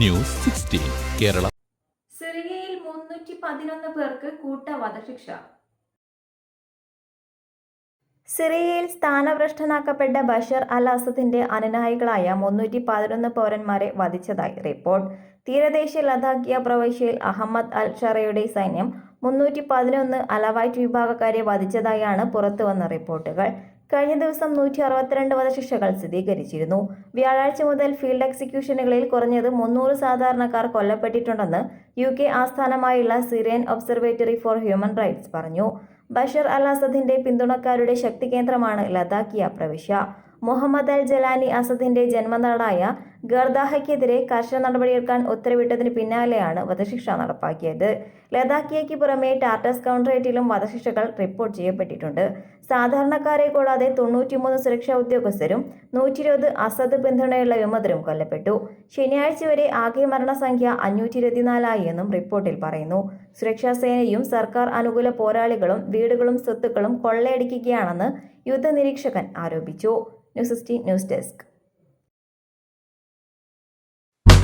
News sixteen Kerala. സിറിയയിൽ മുന്നൂറ്റി പതിനൊന്ന് പേർക്ക് കൂട്ട വധശിക്ഷ സിറിയയിൽ സ്ഥാനഭ്രഷ്ടനാക്കപ്പെട്ട ബഷർ അൽ അസദിന്റെ അനുനായികളായ മുന്നൂറ്റി പതിനൊന്ന് പൗരന്മാരെ വധിച്ചതായി റിപ്പോർട്ട്. തീരദേശ ലഡാക്കിയ പ്രവിശ്യയിൽ അഹമ്മദ് അൽ ഷറയുടെ സൈന്യം മുന്നൂറ്റി പതിനൊന്ന് അലവൈറ്റ് വിഭാഗക്കാരെ വധിച്ചതായാണ് പുറത്തുവന്ന റിപ്പോർട്ടുകൾ. കഴിഞ്ഞ ദിവസം നൂറ്റി അറുപത്തിരണ്ട് വധശിക്ഷകൾ സ്ഥിരീകരിച്ചിരുന്നു. വ്യാഴാഴ്ച മുതൽ ഫീൽഡ് എക്സിക്യൂഷനുകളിൽ കുറഞ്ഞത് മുന്നൂറ് സാധാരണക്കാർ കൊല്ലപ്പെട്ടിട്ടുണ്ടെന്ന് യു കെ ആസ്ഥാനമായുള്ള Syrian observatory for human rights പറഞ്ഞു. ബഷർ അൽ അസദിന്റെ പിന്തുണക്കാരുടെ ശക്തി കേന്ദ്രമാണ് ലതാക്കിയ പ്രവിശ്യ. മുഹമ്മദ് അൽ ജലാനി അസദിന്റെ ജന്മനാടായ ഗർദാഹയ്ക്കെതിരെ കർശന നടപടിയെടുക്കാൻ ഉത്തരവിട്ടതിന് പിന്നാലെയാണ് വധശിക്ഷ നടപ്പാക്കിയത്. ലതാക്കിയയ്ക്ക് പുറമെ ടാറ്റസ് കൗണ്ടറേറ്റിലും വധശിക്ഷകൾ റിപ്പോർട്ട് ചെയ്യപ്പെട്ടിട്ടുണ്ട്. സാധാരണക്കാരെ കൂടാതെ തൊണ്ണൂറ്റിമൂന്ന് സുരക്ഷാ ഉദ്യോഗസ്ഥരും നൂറ്റി ഇരുപത് അസദ് പിന്തുണയുള്ള വിമതരും കൊല്ലപ്പെട്ടു. ശനിയാഴ്ച വരെ ആകെ മരണസംഖ്യ അഞ്ഞൂറ്റി ഇരുപത്തിനാലായി എന്നും റിപ്പോർട്ടിൽ പറയുന്നു. സുരക്ഷാ സേനയും സർക്കാർ അനുകൂല പോരാളികളും വീടുകളും സ്വത്തുക്കളും കൊള്ളയടിക്കുകയാണെന്ന് യുദ്ധനിരീക്ഷകൻ ആരോപിച്ചു. News sixteen news desk.